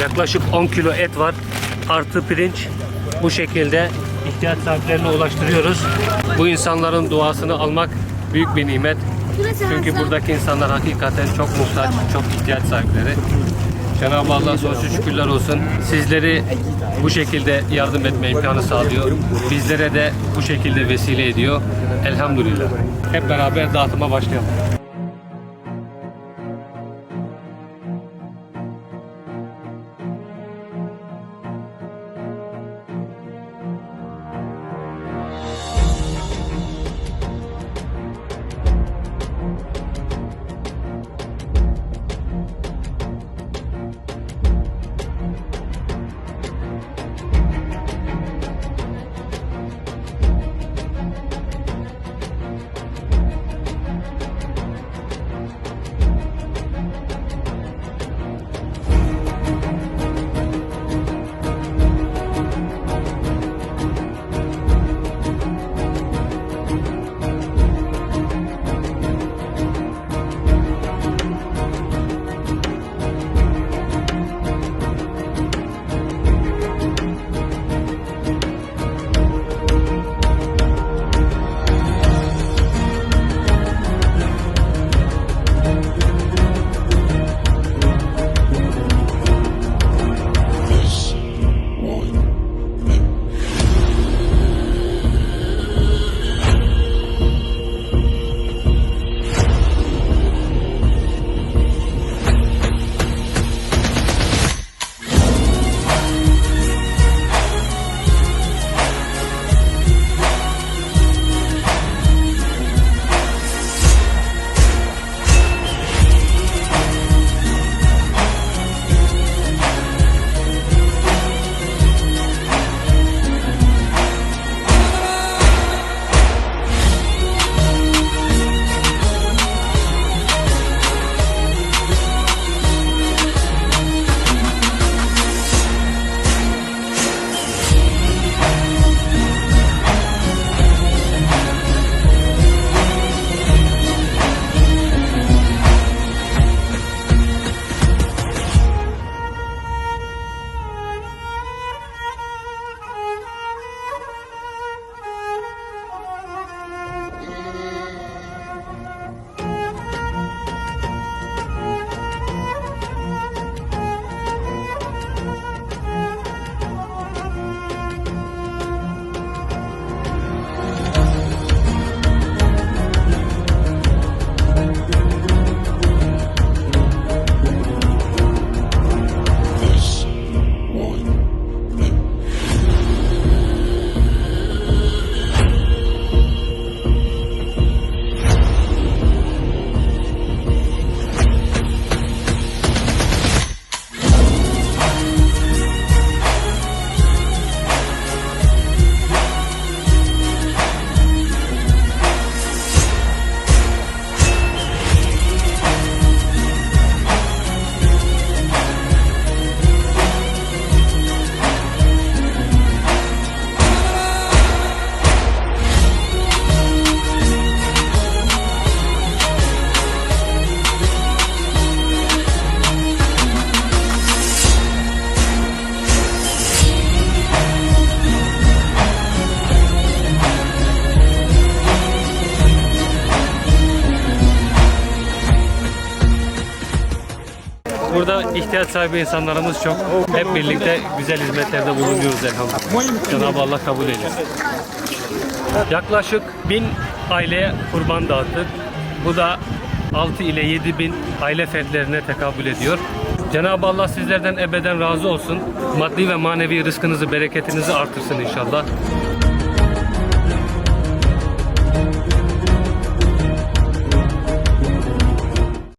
Yaklaşık 10 kilo et var. Artı pirinç. Bu şekilde ihtiyaç sahiplerine ulaştırıyoruz. Bu insanların duasını almak büyük bir nimet. Çünkü buradaki insanlar hakikaten çok muhtaç, çok ihtiyaç sahipleri. Cenab-ı Allah sonsuz şükürler olsun. Sizleri bu şekilde yardım etme imkanı sağlıyor. Bizlere de bu şekilde vesile ediyor. Elhamdülillah. Hep beraber dağıtıma başlayalım. Burada ihtiyaç sahibi insanlarımız çok. Hep birlikte güzel hizmetlerde bulunuyoruz elhamdülillah. Cenab-ı Allah kabul eylesin. Yaklaşık bin aileye kurban dağıttık. Bu da 6 ile 7 bin aile fertlerine tekabül ediyor. Cenab-ı Allah sizlerden ebeden razı olsun. Maddi ve manevi rızkınızı, bereketinizi artırsın inşallah.